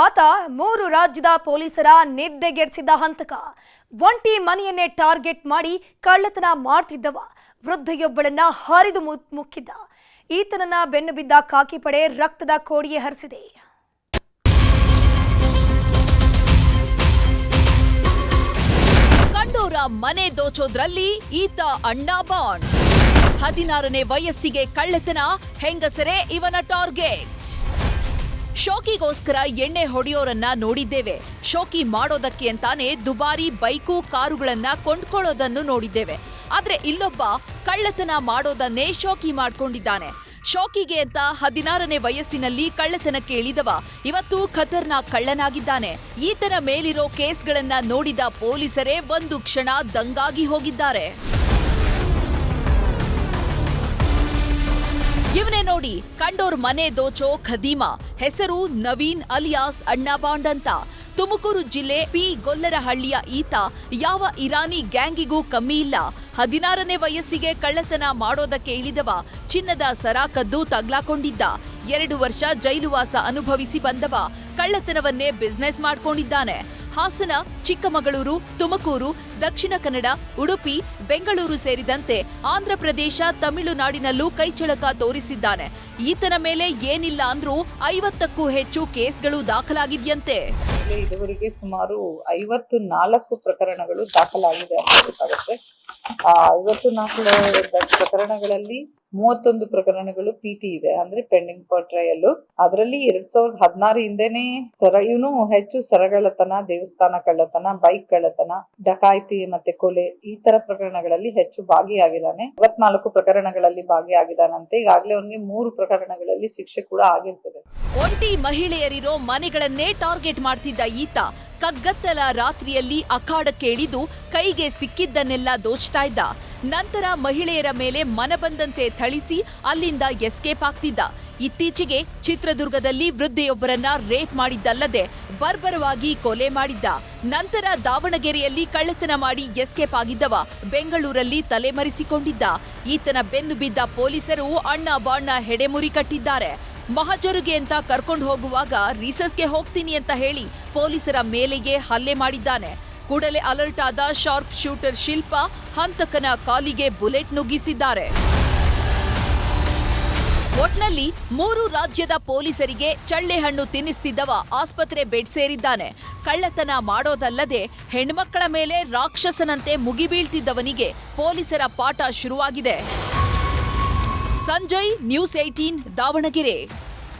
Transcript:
ಆತ ಮೂರು ರಾಜ್ಯದ ಪೊಲೀಸರ ನಿದ್ದೆಗೆಡಿಸಿದ ಹಂತಕ. ಒಂಟಿ ಮನೆಯನ್ನೇ ಟಾರ್ಗೆಟ್ ಮಾಡಿ ಕಳ್ಳತನ ಮಾಡ್ತಿದ್ದವ. ವೃದ್ಧೆಯೊಬ್ಬಳನ್ನ ಹರಿದು ಮುಕ್ಕಿದ್ದ. ಈತನನ್ನ ಬೆನ್ನು ಬಿದ್ದ ಖಾಕಿ ಪಡೆ ರಕ್ತದ ಕೋಡಿಯೇ ಹರಿಸಿದೆ. ಕಂಡೋರ ಮನೆ ದೋಚೋದ್ರಲ್ಲಿ ಈತ ಅಣ್ಣ ಬಾಂಡ್. ಹದಿನಾರನೇ ವಯಸ್ಸಿಗೆ ಕಳ್ಳತನ, ಹೆಂಗಸರೇ ಇವನ ಟಾರ್ಗೆಟ್. ಶೋಕಿಗೋಸ್ಕರ ಎಣ್ಣೆ ಹೊಡೆಯೋರನ್ನ ನೋಡಿದ್ದೇವೆ. ಶೋಕಿ ಮಾಡೋದಕ್ಕೆ ಅಂತಾನೆ ದುಬಾರಿ ಬೈಕು, ಕಾರುಗಳನ್ನ ಕೊಂಡ್ಕೊಳ್ಳೋದನ್ನು ನೋಡಿದ್ದೇವೆ. ಆದ್ರೆ ಇಲ್ಲೊಬ್ಬ ಕಳ್ಳತನ ಮಾಡೋದನ್ನೇ ಶೋಕಿ ಮಾಡ್ಕೊಂಡಿದ್ದಾನೆ. ಶೋಕಿಗೆ ಅಂತ ಹದಿನಾರನೇ ವಯಸ್ಸಿನಲ್ಲಿ ಕಳ್ಳತನಕ್ಕೆ ಇಳಿದವ ಇವತ್ತು ಖತರ್ನಾಕ್ ಕಳ್ಳನಾಗಿದ್ದಾನೆ. ಈತನ ಮೇಲಿರೋ ಕೇಸ್ಗಳನ್ನ ನೋಡಿದ ಪೊಲೀಸರೇ ಒಂದು ಕ್ಷಣ ದಂಗಾಗಿ ಹೋಗಿದ್ದಾರೆ. ಇವನೇ ನೋಡಿ ಕಂಡೋರ್ ಮನೆ ದೋಚೋ ಖದೀಮಾ, ಹೆಸರು ನವೀನ್ ಅಲಿಯಾಸ್ ಅಣ್ಣಾಬಾಂಡ್ ಅಂತ ತುಮಕೂರು ಜಿಲ್ಲೆ ಪಿ. ಗೊಲ್ಲರಹಳ್ಳಿಯ ಈತ, ಯಾವ ಇರಾನಿ ಗ್ಯಾಂಗಿಗೂ ಕಮ್ಮಿ ಇಲ್ಲ. ಹದಿನಾರನೇ ವಯಸ್ಸಿಗೆ ಕಳ್ಳತನ ಮಾಡೋದಕ್ಕೆ ಇಳಿದವ, ಚಿನ್ನದ ಸರ ಕದ್ದು ತಗ್ಲಾಕೊಂಡಿದ್ದ. ಎರಡು ವರ್ಷ ಜೈಲುವಾಸ ಅನುಭವಿಸಿ ಬಂದವ, ಕಳ್ಳತನವನ್ನೇ ಬಿಸ್ನೆಸ್ ಮಾಡ್ಕೊಂಡಿದ್ದಾನೆ. ಹಾಸನ, ಚಿಕ್ಕಮಗಳೂರು, ತುಮಕೂರು, ದಕ್ಷಿಣ ಕನ್ನಡ, ಉಡುಪಿ, ಬೆಂಗಳೂರು ಸೇರಿದಂತೆ ಆಂಧ್ರಪ್ರದೇಶ, ತಮಿಳುನಾಡಿನಲ್ಲೂ ಕೈಚಳಕ ತೋರಿಸಿದ್ದಾನೆ. ಈತನ ಮೇಲೆ ಏನಿಲ್ಲ ಅಂದ್ರೂ ಐವತ್ತಕ್ಕೂ ಹೆಚ್ಚು ಕೇಸ್ಗಳು ದಾಖಲಾಗಿದ್ಯಂತೆ. ಇದುವರೆಗೆ ಸುಮಾರು ಐವತ್ತು ನಾಲ್ಕು ಪ್ರಕರಣಗಳು ದಾಖಲಾಗಿದೆ ಅಂತ ಗೊತ್ತಾಗುತ್ತೆ. ಆ ಐವತ್ತು ನಾಲ್ಕು ಪ್ರಕರಣಗಳಲ್ಲಿ ಮೂವತ್ತೊಂದು ಪ್ರಕರಣಗಳು ಪಿ ಟಿ ಇದೆ, ಅಂದ್ರೆ ಪೆಂಡಿಂಗ್ ಫಾರ್ ಟ್ರಯಲ್ ಅದರಲ್ಲಿ ಎರಡ್ ಸಾವಿರದ ಹದಿನಾರು ಹಿಂದೆನೆ ಸರ, ಇವನು ಹೆಚ್ಚು ಸರಗಳತನ ದೇವಸ್ಥಾನ ಕಳ್ಳತನ ಬೈಕ್ ಕಳ್ಳತನ, ಡಕಾಯಿತಿ ಮತ್ತೆ ಕೊಲೆ ಈ ತರ ಪ್ರಕರಣಗಳಲ್ಲಿ ಹೆಚ್ಚು ಭಾಗಿಯಾಗಿದ್ದಾನೆ. ಇವತ್ನಾಲ್ಕು ಪ್ರಕರಣಗಳಲ್ಲಿ ಭಾಗಿಯಾಗಿದ್ದಾನಂತೆ. ಈಗಾಗಲೇ ಅವನಿಗೆ ಮೂರು ಪ್ರಕರಣಗಳಲ್ಲಿ ಶಿಕ್ಷೆ ಕೂಡ ಆಗಿರ್ತದೆ. ಒಂಟಿ ಮಹಿಳೆಯರಿರೋ ಮನೆಗಳನ್ನೇ ಟಾರ್ಗೆಟ್ ಮಾಡ್ತಿದ್ದ ಈತ, ಕಗ್ಗತ್ತಲ ರಾತ್ರಿಯಲ್ಲಿ ಅಖಾಡಕ್ಕೆ ಇಳಿದು ಕೈಗೆ ಸಿಕ್ಕಿದ್ದನ್ನೆಲ್ಲ ದೋಚ್ತಾ ಇದ್ದ. ನಂತರ ಮಹಿಳೆಯರ ಮೇಲೆ ಮನಬಂದಂತೆ ಥಳಿಸಿ ಅಲ್ಲಿಂದ ಎಸ್ಕೇಪ್ ಆಗ್ತಿದ್ದ. ಇತ್ತೀಚೆಗೆ ಚಿತ್ರದುರ್ಗದಲ್ಲಿ ವೃದ್ಧೆಯೊಬ್ಬರನ್ನ ರೇಪ್ ಮಾಡಿದ್ದಲ್ಲದೆ ಬರ್ಬರವಾಗಿ ಕೊಲೆ ಮಾಡಿದ್ದ. ನಂತರ ದಾವಣಗೆರೆಯಲ್ಲಿ ಕಳ್ಳತನ ಮಾಡಿ ಎಸ್ಕೇಪ್ ಆಗಿದ್ದವ ಬೆಂಗಳೂರಲ್ಲಿ ತಲೆಮರೆಸಿಕೊಂಡಿದ್ದ. ಈತನ ಬೆನ್ನು ಬಿದ್ದ ಪೊಲೀಸರು ಅಣ್ಣ ಬಾಣ್ಣ ಹೆಡೆಮುರಿ ಕಟ್ಟಿದ್ದಾರೆ. ಮಹಜರುಗೆ ಅಂತ ಕರ್ಕೊಂಡು ಹೋಗುವಾಗ ರೀಸಸ್ಗೆ ಹೋಗ್ತೀನಿ ಅಂತ ಹೇಳಿ ಪೊಲೀಸರ ಮೇಲೆಯೇ ಹಲ್ಲೆ ಮಾಡಿದ್ದಾನೆ. ಕೂಡಲೇ ಅಲರ್ಟ್ ಆದ ಶಾರ್ಪ್ ಶೂಟರ್ ಶಿಲ್ಪ ಹಂತಕನ ಕಾಲಿಗೆ ಬುಲೆಟ್ ನುಗ್ಗಿಸಿದ್ದಾರೆ. ಒಟ್ನಲ್ಲಿ ಮೂರು ರಾಜ್ಯದ ಪೊಲೀಸರಿಗೆ ಚಳ್ಳೆಹಣ್ಣು ತಿನ್ನಿಸ್ತಿದ್ದವ ಆಸ್ಪತ್ರೆ ಬೆಡ್ ಸೇರಿದ್ದಾನೆ. ಕಳ್ಳತನ ಮಾಡೋದಲ್ಲದೆ ಹೆಣ್ಮಕ್ಕಳ ಮೇಲೆ ರಾಕ್ಷಸನಂತೆ ಮುಗಿಬೀಳ್ತಿದ್ದವನಿಗೆ ಪೊಲೀಸರ ಪಾಠ ಶುರುವಾಗಿದೆ. Sanjay news eighteen Davangere.